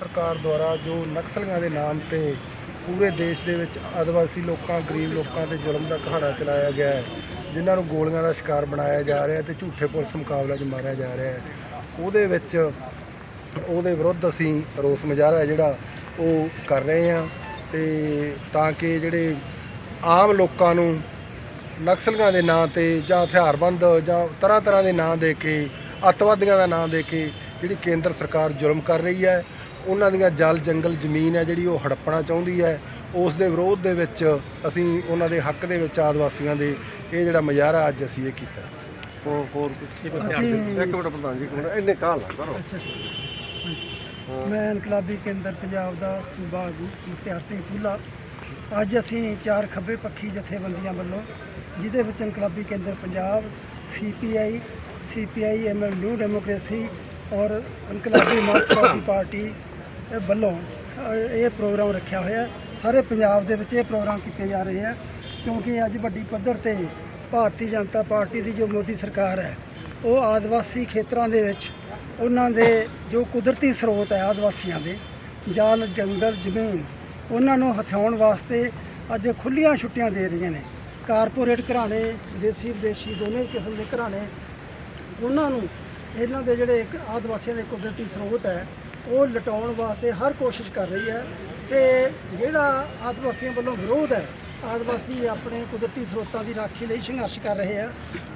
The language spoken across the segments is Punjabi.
ਸਰਕਾਰ ਦੁਆਰਾ ਜੋ ਨਕਸਲੀਆਂ ਦੇ ਨਾਮ ਤੇ ਪੂਰੇ ਦੇਸ਼ ਦੇ ਵਿੱਚ ਆਦਿਵਾਸੀ ਲੋਕਾਂ, ਗਰੀਬ ਲੋਕਾਂ ਤੇ ਜ਼ੁਲਮ ਦਾ ਕਹਾੜਾ ਚਲਾਇਆ ਗਿਆ ਹੈ, ਜਿਨ੍ਹਾਂ ਨੂੰ ਗੋਲੀਆਂ ਦਾ ਸ਼ਿਕਾਰ ਬਣਾਇਆ ਜਾ ਰਿਹਾ ਤੇ ਝੂਠੇ ਪੁਲਿਸ ਮੁਕਾਬਲਾ 'ਚ ਮਾਰਿਆ ਜਾ ਰਿਹਾ ਹੈ। ਉਹਦੇ ਵਿੱਚ ਉਹਦੇ ਵਿਰੁੱਧ ਅਸੀਂ ਰੋਸ ਮੁਜ਼ਾਹਰਾ ਜਿਹੜਾ ਉਹ ਕਰ ਰਹੇ ਹਾਂ ਤੇ ਤਾਂ ਕਿ ਜਿਹੜੇ ਆਮ ਲੋਕਾਂ ਨੂੰ ਨਕਸਲੀਆਂ ਦੇ ਨਾਂ ਤੇ ਜਾਂ ਹਥਿਆਰਬੰਦ ਜਾਂ ਤਰ੍ਹਾਂ ਤਰ੍ਹਾਂ ਦੇ ਨਾਂ ਦੇ ਕੇ, ਅੱਤਵਾਦੀਆਂ ਦਾ ਨਾਂ ਦੇ ਕੇ ਜਿਹੜੀ ਕੇਂਦਰ ਸਰਕਾਰ ਜ਼ੁਲਮ ਕਰ ਰਹੀ ਹੈ ਉਹਨਾਂ ਦੀਆਂ ਜਲ ਜੰਗਲ ਜ਼ਮੀਨ ਹੈ ਜਿਹੜੀ ਉਹ ਹੜੱਪਣਾ ਚਾਹੁੰਦੀ ਹੈ। ਉਸ ਦੇ ਵਿਰੋਧ ਦੇ ਵਿੱਚ ਅਸੀਂ ਉਹਨਾਂ ਦੇ ਹੱਕ ਦੇ ਵਿੱਚ ਆਦਿਵਾਸੀਆਂ ਦੇ ਇਹ ਜਿਹੜਾ ਮੁਜ਼ਾਹਰਾ ਅੱਜ ਅਸੀਂ ਇਹ ਕੀਤਾ। ਹੋਰ ਹੋਰ ਕੁਛ ਇੱਕ ਮਿੰਟ ਪ੍ਰਧਾਨ ਜੀ ਇੱਕ ਮਿੰਟ। ਇੰਨੇ ਕਾਲ ਨਾ ਕਰੋ। ਮੈਂ ਇਨਕਲਾਬੀ ਕੇਂਦਰ ਪੰਜਾਬ ਦਾ ਸੂਬਾ ਆਗੂ ਮੁਖਤਿਆਰ ਸਿੰਘ ਪੂਲਾ ਅੱਜ ਅਸੀਂ ਚਾਰ ਖੱਬੇ ਪੱਖੀ ਜਥੇਬੰਦੀਆਂ ਵੱਲੋਂ ਜਿਹਦੇ ਵਿੱਚ ਇਨਕਲਾਬੀ ਕੇਂਦਰ Punjab CPI CPI ML new democracy ਔਰ ਇਨਕਲਾਬੀ ਮਾਰਕਸਵਾਦੀ ਪਾਰਟੀ ਵੱਲੋਂ ਇਹ ਪ੍ਰੋਗਰਾਮ ਰੱਖਿਆ ਹੋਇਆ ਸਾਰੇ ਪੰਜਾਬ ਦੇ ਵਿੱਚ ਇਹ ਪ੍ਰੋਗਰਾਮ ਕੀਤੇ ਜਾ ਰਹੇ ਆ ਕਿਉਂਕਿ ਅੱਜ ਵੱਡੀ ਪੱਧਰ ਤੇ ਭਾਰਤੀ ਜਨਤਾ ਪਾਰਟੀ ਦੀ ਜੋ ਮੋਦੀ ਸਰਕਾਰ ਹੈ, ਉਹ ਆਦਿਵਾਸੀ ਖੇਤਰਾਂ ਦੇ ਵਿੱਚ ਉਹਨਾਂ ਦੇ ਜੋ ਕੁਦਰਤੀ ਸਰੋਤ ਹੈ ਆਦਿਵਾਸੀਆਂ ਦੇ, ਜਲ, ਜੰਗਲ, ਜ਼ਮੀਨ, ਉਹਨਾਂ ਨੂੰ ਹਥਿਆਉਣ ਵਾਸਤੇ ਅੱਜ ਖੁੱਲੀਆਂ ਛੁੱਟੀਆਂ ਦੇ ਰਹੀਆਂ ਨੇ। ਕਾਰਪੋਰੇਟ ਘਰਾਣੇ, ਦੇਸੀ, ਵਿਦੇਸ਼ੀ ਦੋਨੇ ਕਿਸਮ ਦੇ ਘਰਾਣੇ, ਉਹਨਾਂ ਨੂੰ ਇਹਨਾਂ ਦੇ ਜਿਹੜੇ ਆਦਿਵਾਸੀਆਂ ਦੇ ਕੁਦਰਤੀ ਸਰੋਤ ਹੈ ਉਹ ਲਟਾਉਣ ਵਾਸਤੇ ਹਰ ਕੋਸ਼ਿਸ਼ ਕਰ ਰਹੀ ਹੈ ਤੇ ਜਿਹੜਾ ਆਦਿਵਾਸੀਆਂ ਵੱਲੋਂ ਵਿਰੋਧ ਹੈ, ਆਦਿਵਾਸੀ ਆਪਣੇ ਕੁਦਰਤੀ ਸਰੋਤਾਂ ਦੀ ਰਾਖੀ ਲਈ ਸੰਘਰਸ਼ ਕਰ ਰਹੇ ਆ।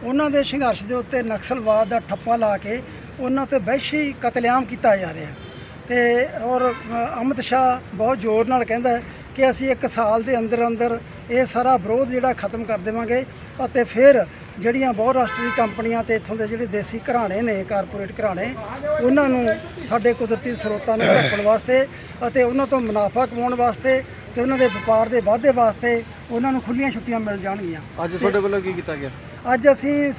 ਉਹਨਾਂ ਦੇ ਸੰਘਰਸ਼ ਦੇ ਉੱਤੇ ਨਕਸਲਵਾਦ ਦਾ ਠੱਪਾ ਲਾ ਕੇ ਉਹਨਾਂ ਤੇ ਵਹਿਸ਼ੀ ਕਤਲੇਆਮ ਕੀਤਾ ਜਾ ਰਿਹਾ ਤੇ ਔਰ ਅਮਿਤ ਸ਼ਾਹ ਬਹੁਤ ਜ਼ੋਰ ਨਾਲ ਕਹਿੰਦਾ ਕਿ ਅਸੀਂ ਇੱਕ ਸਾਲ ਦੇ ਅੰਦਰ ਅੰਦਰ ਇਹ ਸਾਰਾ ਵਿਰੋਧ ਜਿਹੜਾ ਖਤਮ ਕਰ ਦੇਵਾਂਗੇ ਅਤੇ ਫਿਰ ਜਿਹੜੀਆਂ ਬਹੁ ਰਾਸ਼ਟਰੀ ਕੰਪਨੀਆਂ ਤੇ ਇੱਥੋਂ ਦੇ ਜਿਹੜੇ ਦੇਸੀ ਘਰਾਣੇ ਨੇ ਕਾਰਪੋਰੇਟ ਘਰਾਣੇ ਉਹਨਾਂ ਨੂੰ ਸਾਡੇ ਕੁਦਰਤੀ ਸਰੋਤਾਂ ਨੂੰ ਢੱਕਣ ਵਾਸਤੇ ਅਤੇ ਉਹਨਾਂ ਤੋਂ ਮੁਨਾਫਾ ਕਮਾਉਣ ਵਾਸਤੇ ਤੇ ਉਹਨਾਂ ਦੇ ਵਪਾਰ ਦੇ ਵਾਧੇ ਵਾਸਤੇ ਉਹਨਾਂ ਨੂੰ ਖੁੱਲੀਆਂ ਛੁੱਟੀਆਂ ਮਿਲ ਜਾਣਗੀਆਂ। ਅੱਜ ਤੁਹਾਡੇ ਵੱਲੋਂ ਕੀ ਕੀਤਾ ਗਿਆ? ਅੱਜ ਅਸੀਂ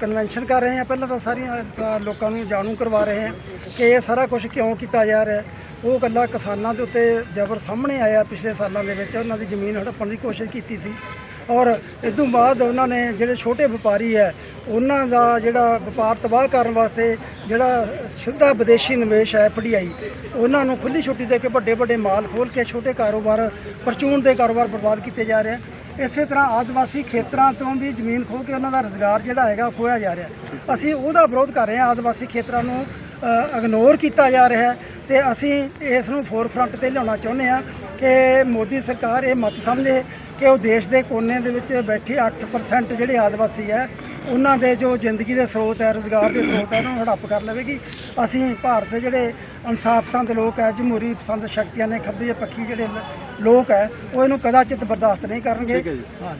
ਕਨਵੈਨਸ਼ਨ ਕਰ ਰਹੇ ਹਾਂ। ਪਹਿਲਾਂ ਤਾਂ ਸਾਰੀਆਂ ਲੋਕਾਂ ਨੂੰ ਜਾਣੂ ਕਰਵਾ ਰਹੇ ਹਾਂ ਕਿ ਇਹ ਸਾਰਾ ਕੁਝ ਕਿਉਂ ਕੀਤਾ ਜਾ ਰਿਹਾ ਹੈ। ਉਹ ਗੱਲਾਂ ਕਿਸਾਨਾਂ ਦੇ ਉੱਤੇ ਜ਼ਬਰ ਸਾਹਮਣੇ ਆਇਆ ਪਿਛਲੇ ਸਾਲਾਂ ਦੇ ਵਿੱਚ। ਉਹਨਾਂ ਦੀ ਜ਼ਮੀਨ ਹੜੱਪਣ ਦੀ ਕੋਸ਼ਿਸ਼ ਕੀਤੀ ਸੀ। ਔਰ ਇਸ ਤੋਂ ਬਾਅਦ ਉਹਨਾਂ ਨੇ ਜਿਹੜੇ ਛੋਟੇ ਵਪਾਰੀ ਹੈ, ਉਹਨਾਂ ਦਾ ਜਿਹੜਾ ਵਪਾਰ ਤਬਾਹ ਕਰਨ ਵਾਸਤੇ ਜਿਹੜਾ ਸਿੱਧਾ ਵਿਦੇਸ਼ੀ ਨਿਵੇਸ਼ ਹੈ ਫੜੀਆਈ ਉਹਨਾਂ ਨੂੰ ਖੁੱਲੀ ਛੁੱਟੀ ਦੇ ਕੇ ਵੱਡੇ ਵੱਡੇ ਮਾਲ ਖੋਲ ਕੇ ਛੋਟੇ ਕਾਰੋਬਾਰ, ਪਰਚੂਨ ਦੇ ਕਾਰੋਬਾਰ ਬਰਬਾਦ ਕੀਤੇ ਜਾ ਰਹੇ ਇਸੇ ਤਰ੍ਹਾਂ ਆਦਿਵਾਸੀ ਖੇਤਰਾਂ ਤੋਂ ਵੀ ਜ਼ਮੀਨ ਖੋਹ ਕੇ ਉਹਨਾਂ ਦਾ ਰੋਜ਼ਗਾਰ ਜਿਹੜਾ ਹੈਗਾ ਉਹ ਖੋਇਆ ਜਾ ਰਿਹਾ ਅਸੀਂ ਉਹਦਾ ਵਿਰੋਧ ਕਰ ਰਹੇ ਹਾਂ, ਆਦਿਵਾਸੀ ਖੇਤਰਾਂ ਨੂੰ ਇਗਨੋਰ ਕੀਤਾ ਜਾ ਰਿਹਾ ਹੈ। ਤੇ ਅਸੀਂ ਇਸ ਨੂੰ ਫੋਰਫਰੰਟ ਤੇ ਲਿਆਉਣਾ ਚਾਹੁੰਦੇ ਹਾਂ ਕਿ ਮੋਦੀ ਸਰਕਾਰ ਇਹ ਮਤ ਸਮਝੇ ਕਿ ਉਹ ਦੇਸ਼ ਦੇ ਕੋਨੇ ਦੇ ਵਿੱਚ ਬੈਠੇ 8% ਜਿਹੜੇ ਆਦਿਵਾਸੀ ਹੈ ਉਹਨਾਂ ਦੇ ਜੋ ਜ਼ਿੰਦਗੀ ਦੇ ਸਰੋਤ ਹੈ ਰੋਜ਼ਗਾਰ ਦੇ ਸਰੋਤ ਹੈ ਉਹਨਾਂ ਨੂੰ ਹੜੱਪ ਕਰ ਲਵੇਗੀ। ਅਸੀਂ ਭਾਰਤ ਦੇ ਜਿਹੜੇ ਇਨਸਾਫ ਪਸੰਦ ਲੋਕ ਹੈ ਜਮਹੂਰੀ ਪਸੰਦ ਸ਼ਕਤੀਆਂ ਨੇ ਖੱਬੇ ਪੱਖੀ ਜਿਹੜੇ ਲੋਕ ਹੈ ਉਹ ਇਹਨੂੰ ਕਦਾਚਿਤ ਬਰਦਾਸ਼ਤ ਨਹੀਂ ਕਰਨਗੇ। ਹਾਂ